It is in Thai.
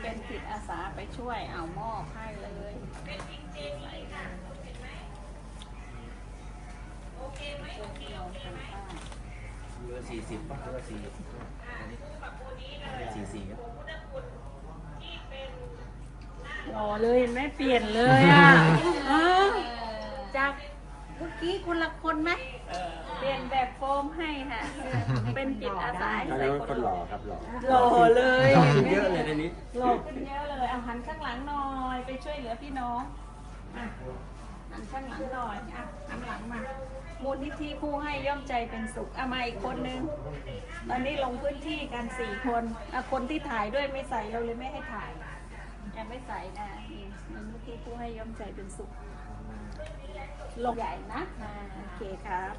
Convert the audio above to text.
เป็นจิตอาสาไปช่วยเอามอบให้เลยโอเคไหมโอเคเรือสี่สิบป่ะเรือสี่สี่สี่ครับหล่อเลยเห็นไหมเปลี่ยนเลยอะจากเมื่อกี้คนละคนไหมเปลี่ยนแบบโฟมให้ค่ะ เป็นจิตอาสาใส่คนหล่อครับหล่อหล่อเลยหล่อขึ้นเยอะเลยในนี้ ไปช่วยเหลือพี่น้องอะหันข้างหลังหน่อยอะหันหลังมา มูลนิธิผู้ให้ย่อมใจเป็นสุขเอามาอีกคนนึง ตอนนี้ลงพื้นที่กันสี่คนอะคนที่ถ่ายด้วยไม่ใส่เราเลยไม่ให้ถ่ายยังไม่ใส่นะนี่มูลนิธิผู้ให้ย่อมใจเป็นสุขลงใหญ่นะอ่าโอเคครับ